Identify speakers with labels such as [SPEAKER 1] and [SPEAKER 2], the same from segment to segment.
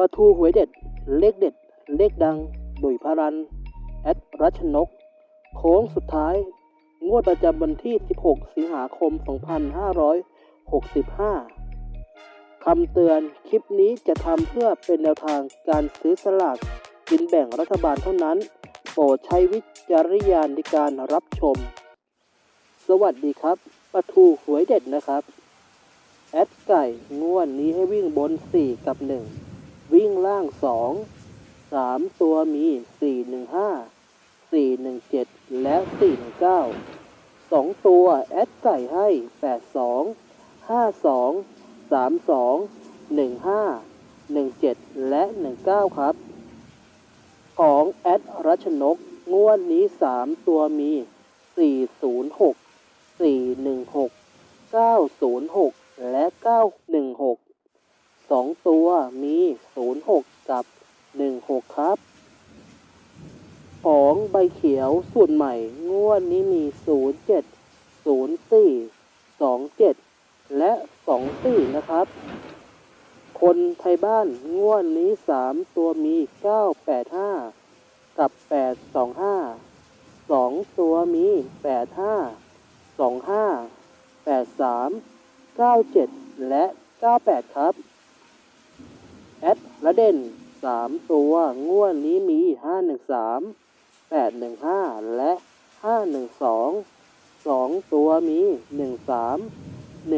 [SPEAKER 1] ประทูหวยเด็ด เลขเด็ด เลขดัง ดุยพารัน แอดรัชนก โค้งสุดท้าย งวดประจำวันที่ 16 สิงหาคม 2565 คำเตือน คลิปนี้จะทำเพื่อเป็นแนวทางการซื้อสลากกินแบ่งรัฐบาลเท่านั้น โปรดใช้วิจารณญาณในการรับชม สวัสดีครับประทูหวยเด็ดนะครับ แอดไก่งวดนี้ให้วิ่งบน 4 กับ 1 วิ่งล่างสองสามตัวมีสี่หนึ่งห้าสี่หนึ่งเจ็ดและสี่หนึ่งเก้าสองตัวแอดไก่ให้แปดสองห้าสองสามสองหนึ่งห้าหนึ่งเจ็ดและหนึ่งเก้าครับ ของแอดรัชนกงวดนี้สามตัวมีสี่ศูนย์หกสี่หนึ่งหกเก้าศูนย์หกและเก้าหนึ่งหก สองตัวมีศูนย์หกกับหนึ่งหกครับของใบเขียวสูตรใหม่ งวดนี้มีศูนย์เจ็ดศูนย์สี่สองเจ็ดและสองสี่นะครับ คนไทยบ้านงวดนี้สามตัวมีเก้าแปดห้ากับแปดสองห้าสองตัวมีแปดห้าสองห้าแปดสามเก้าเจ็ดและเก้าแปดครับ และเด่น 3 ตัวงวดนี้มี 513 815 และ 512 2 ตัวมี 13 15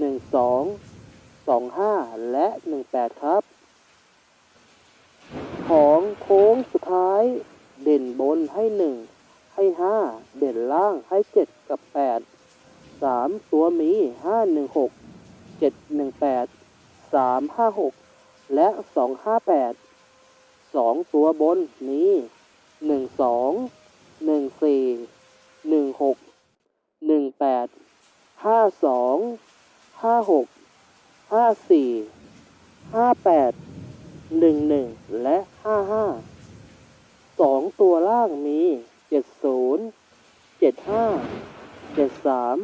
[SPEAKER 1] 12 25 และ 18 ครับ ของโค้งสุดท้าย เด่นบนให้ 1 ให้ 5 เด่นล่างให้ 7 กับ 8 3 ตัวมี 516 718 356 และ 258 2 ตัวบนมี12 14 16 18 52 56 54 58 11 และ 55สองตัวล่างมี 70 75 73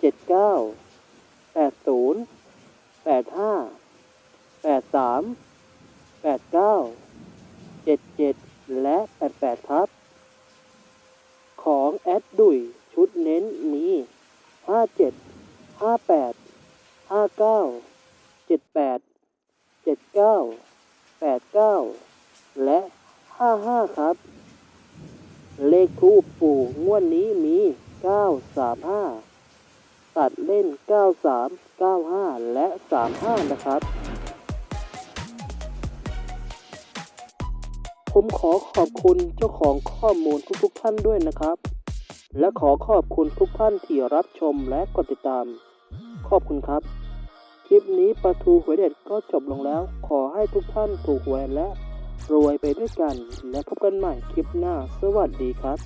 [SPEAKER 1] 79 77 และ 88 ครับ ของแอดดุยชุดเน้นมี 57 58 59 78 79 89 และ 55 ครับ เลขทูปปู่งวดนี้มี 935 ตัดเล่น 93 95 และ 35 นะครับ ผมขอขอบคุณเจ้าของข้อมูลทุกๆท่านด้วยนะครับ และขอขอบคุณทุกท่านที่รับชมและกดติดตาม ขอบคุณครับ คลิปนี้ประทูหวยเด็ดก็จบลงแล้ว ขอให้ทุกท่านถูกหวยและรวยไปด้วยกัน และพบกันใหม่คลิปหน้า สวัสดีครับ